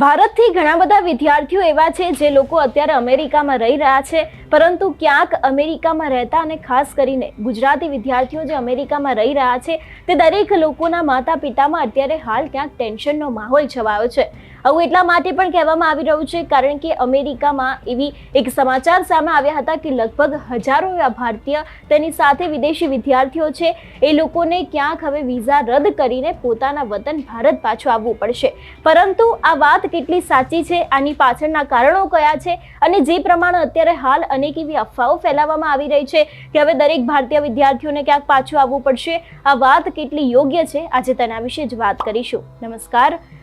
ભારતથી ઘણા બધા વિદ્યાર્થીઓ એવા છે જે લોકો અત્યારે અમેરિકામાં રહી રહ્યા છે, પરંતુ ક્યાંક અમેરિકામાં રહેતા અને ખાસ કરીને ગુજરાતી વિદ્યાર્થીઓ જે અમેરિકામાં રહી રહ્યા છે, તે દરેક લોકોના માતા પિતામાં અત્યારે હાલ ક્યાંક ટેન્શનનો માહોલ છવાયો છે. આવું એટલા માટે પણ કહેવામાં આવી રહ્યું છે, કારણ કે અમેરિકામાં એવી એક સમાચાર સામે આવ્યા હતા કે લગભગ હજારો એવા ભારતીય તેની સાથે વિદેશી વિદ્યાર્થીઓ છે. એ લોકોને ક્યાંક હવે વિઝા રદ કરીને પોતાના વતન ભારત પાછું આવવું પડશે. પરંતુ આ વાત કેટલી સાચી છે, આની પાછળના કારણો કયા છે, અને જે પ્રમાણે અત્યારે હાલ અનેક એવી અફવાઓ ફેલાવવામાં આવી રહી છે કે હવે દરેક ભારતીય વિદ્યાર્થીઓને ક્યાંક પાછું આવવું પડશે, આ વાત કેટલી યોગ્ય છે, આજે તેના વિશે જ વાત કરીશું. નમસ્કાર.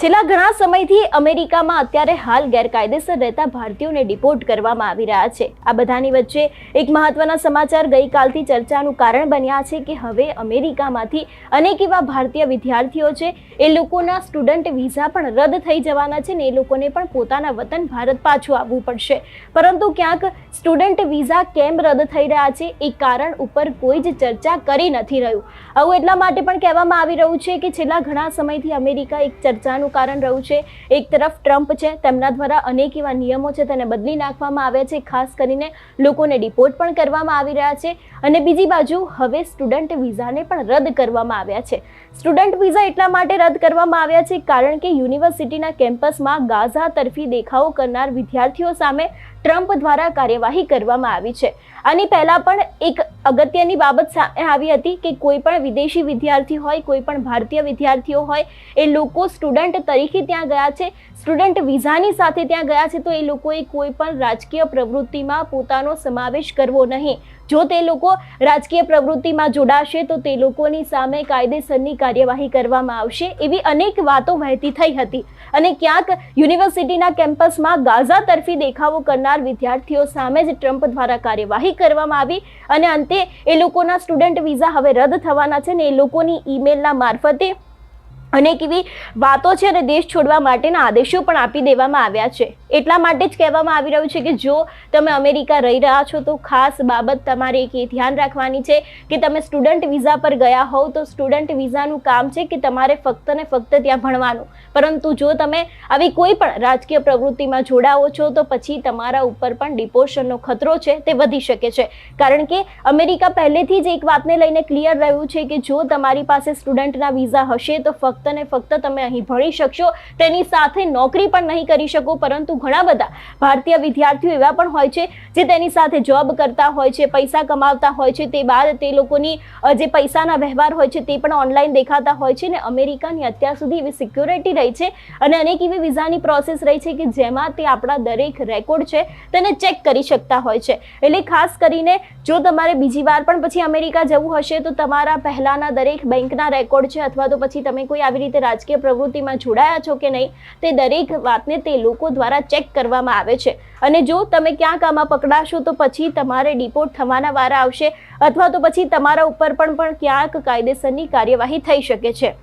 છેલ્લા ઘણા સમયથી અમેરિકામાં અત્યારે હાલ ગેરકાયદેસર રહેતા ભારતીયોને ડિપોર્ટ કરવામાં આવી રહ્યા છે. આ બધાની વચ્ચે એક મહત્વના સમાચાર ગઈકાલથી ચર્ચાનું કારણ બન્યા છે કે હવે અમેરિકામાંથી અનેક એવા ભારતીય વિદ્યાર્થીઓ છે, એ લોકોના સ્ટુડન્ટ વિઝા પણ રદ થઈ જવાના છે ને એ લોકોને પણ પોતાના વતન ભારત પાછું આવવું પડશે. પરંતુ ક્યાંક સ્ટુડન્ટ વિઝા કેમ રદ થઈ રહ્યા છે એ કારણ ઉપર કોઈ જ ચર્ચા કરી નથી રહ્યું. આવું એટલા માટે પણ કહેવામાં આવી રહ્યું છે કે છેલ્લા ઘણા સમયથી અમેરિકા એક ચર્ચાનું કારણ રહ્યું છે. એક તરફ ટ્રમ્પ છે, તેમના દ્વારા અનેક એવા નિયમો છે, તેને બદલી નાખવામાં આવ્યા છે. ખાસ કરીને લોકોને ડિપોર્ટ પણ કરવામાં આવી રહ્યા છે. અને બીજી બાજુ હવે સ્ટુડન્ટ વિઝાને પણ રદ કરવામાં આવ્યા છે. સ્ટુડન્ટ વિઝા એટલા માટે રદ કરવામાં આવ્યા છે કારણ કે યુનિવર્સિટીના કેમ્પસમાં ગાઝા તરફી દેખાવો કરનાર વિદ્યાર્થીઓ સામે ટ્રમ્પ દ્વારા કાર્યવાહી કરવામાં આવી છે. આની પહેલા પણ એક અગત્યની બાબત સામે આવી હતી કે કોઈ પણ વિદેશી વિદ્યાર્થી હોય, કોઈ પણ ભારતીય વિદ્યાર્થીઓ હોય, એ લોકો સ્ટુડન્ટ તરીકે ત્યાં ગયા છે. સ્ટુડન્ટ વિઝાની સાથે ત્યાં ગયા છે તો એ લોકોએ કોઈ પણ રાજકીય પ્રવૃત્તિમાં પોતાનો સમાવેશ કરવો નહીં. જો તે લોકો રાજકીય પ્રવૃત્તિમાં જોડાશે, તો તે લોકોની સામે કાયદેસરની કાર્યવાહી કરવામાં આવશે એવી અનેક વાતો વહેતી થઈ હતી. અને ક્યાંક યુનિવર્સિટીના કેમ્પસમાં ગાઝા તરફી દેખાવો કરનાર વિદ્યાર્થીઓ સામે જ ટ્રમ્પ દ્વારા કાર્યવાહી કરવામાં આવી અને અંતે એ લોકોના સ્ટુડન્ટ વિઝા હવે રદ થવાના છે ને એ લોકોની ઈમેલના મારફતે અનેક એવી વાતો છે અને દેશ છોડવા માટેના આદેશો પણ આપી દેવામાં આવ્યા છે. એટલા માટે જ કહેવામાં આવી રહ્યું છે કે જો તમે અમેરિકા રહી રહ્યા છો, તો ખાસ બાબત તમારે એક એ ધ્યાન રાખવાની છે કે તમે સ્ટુડન્ટ વિઝા પર ગયા હોવ, તો સ્ટુડન્ટ વિઝાનું કામ છે કે તમારે ફક્ત ને ફક્ત ત્યાં ભણવાનું. પરંતુ જો તમે આવી કોઈ પણ રાજકીય પ્રવૃત્તિમાં જોડાઓ છો, તો પછી તમારા ઉપર પણ ડિપોર્શનનો ખતરો છે, તે વધી શકે છે. કારણ કે અમેરિકા પહેલેથી જ એક વાતને લઈને ક્લિયર રહ્યું છે કે જો તમારી પાસે સ્ટુડન્ટના વિઝા હશે, તો ફક્ત ને ફક્ત તમે અહીં ભણી શકશો, તેની સાથે નોકરી પણ નહીં કરી શકો, પરંતુ ઘણા બધા ભારતીય વિદ્યાર્થીઓ એવા પણ હોય છે જે તેની સાથે જોબ કરતા હોય છે, પૈસા કમાવતા હોય છે. તે બાદ તે લોકોની જે પૈસાના વ્યવહાર હોય છે તે પણ ઓનલાઈન દેખાતા હોય છે ને અમેરિકાની અત્યાર સુધી એવી સિક્યોરિટી રહી છે અને અનેક એવી વિઝાની પ્રોસેસ રહી છે કે જેમાં તે આપણા દરેક રેકોર્ડ છે તેને ચેક કરી શકતા હોય છે. એટલે ખાસ કરીને જો તમારે બીજી વાર પણ પછી અમેરિકા જવું હશે તો તમારા પહેલાંના દરેક બેંકના રેકોર્ડ છે અથવા તો પછી તમે કોઈ આવી રીતે રાજકીય પ્રવૃત્તિમાં જોડાયા છો કે નહીં, તે દરેક વાતને તે લોકો દ્વારા ચેક કરવામાં આવે છે. અને જો તમે ક્યાંક આમાં પકડાશો, તો પછી તમારે ડિપોર્ટ થવાના વારા આવશે અથવા તો પછી તમારા ઉપર પણ પણ ક્યાંક કાયદેસરની કાર્યવાહી થઈ શકે છે.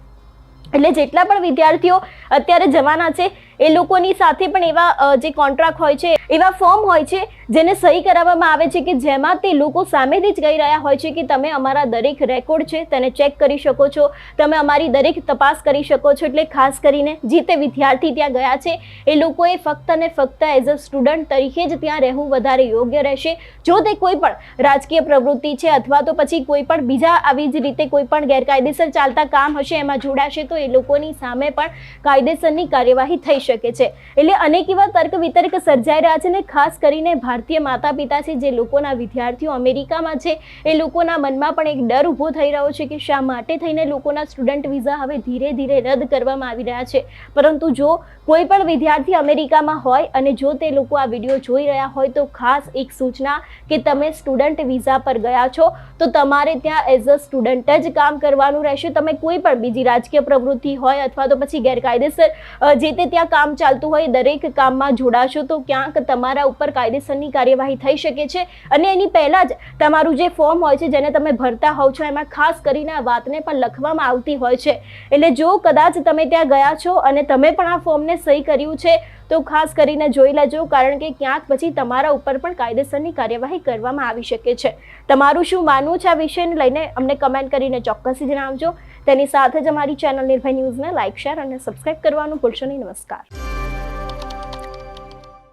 એટલે જેટલા પણ વિદ્યાર્થીઓ અત્યારે જવાના છે, એ લોકોની સાથે પણ એવા જે કોન્ટ્રાક્ટ હોય છે એવા ફોર્મ હોય છે જેને સહી કરાવવામાં આવે છે કે જેમાં તે લોકો સામેથી જ કહી રહ્યા હોય છે કે તમે અમારા દરેક રેકોર્ડ છે તેને ચેક કરી શકો છો, તમે અમારી દરેક તપાસ કરી શકો છો, એટલે ખાસ કરીને જે તે વિદ્યાર્થી ત્યાં ગયા છે, એ લોકોએ ફક્ત ને ફક્ત એઝ અ સ્ટુડન્ટ તરીકે જ ત્યાં રહેવું વધારે યોગ્ય રહેશે. જો તે કોઈ પણ રાજકીય પ્રવૃત્તિ છે અથવા તો પછી કોઈ પણ બીજા આવી જ રીતે કોઈ પણ ગેરકાયદેસર ચાલતા કામ હશે એમાં જોડાશે તો એ લોકોની સામે પણ કાયદેસરની કાર્યવાહી થઈ શકે છે. એટલે અનેક એવા તર્ક વિતર્ક સર્જાઈ રહ્યા અને ખાસ કરીને ભારતીય માતા પિતા છે, જે લોકોના વિદ્યાર્થીઓ અમેરિકામાં છે, એ લોકોના મનમાં પણ એક ડર ઊભો થઈ રહ્યો છે કે શા માટે થઈને લોકોના સ્ટુડન્ટ વિઝા હવે ધીરે ધીરે રદ કરવામાં આવી રહ્યા છે. પરંતુ જો કોઈ પણ વિદ્યાર્થી અમેરિકામાં હોય અને જો તે લોકો આ વીડિયો જોઈ રહ્યા હોય, તો ખાસ એક સૂચના કે તમે સ્ટુડન્ટ વિઝા પર ગયા છો, તો તમારે ત્યાં એઝ અ સ્ટુડન્ટ જ કામ કરવાનું રહેશે. તમે કોઈ પણ બીજી રાજકીય પ્રવૃત્તિ હોય અથવા તો પછી ગેરકાયદેસર જે તે ત્યાં કામ ચાલતું હોય, દરેક કામમાં જોડાશો, તો ક્યાંક તમારા ઉપર કાયદેસરની કાર્યવાહી થઈ શકે છે. અને એની પહેલાં જ તમારું જે ફોર્મ હોય છે, જેને તમે ભરતા હોવ છો, એમાં ખાસ કરીને આ વાતને પણ લખવામાં આવતી હોય છે. એટલે જો કદાચ તમે ત્યાં ગયા છો અને તમે પણ આ ફોર્મને સહી કર્યું છે, તો ખાસ કરીને જોઈ લેજો, કારણ કે ક્યાંક પછી તમારા ઉપર પણ કાયદેસરની કાર્યવાહી કરવામાં આવી શકે છે. તમારું શું માનવું છે આ વિષયને લઈને અમને કમેન્ટ કરીને ચોક્કસથી જણાવજો. તેની સાથે જ અમારી ચેનલ નિર્ભય ન્યૂઝને લાઇક શેર અને સબસ્ક્રાઇબ કરવાનું ભૂલશો નહીં. નમસ્કાર.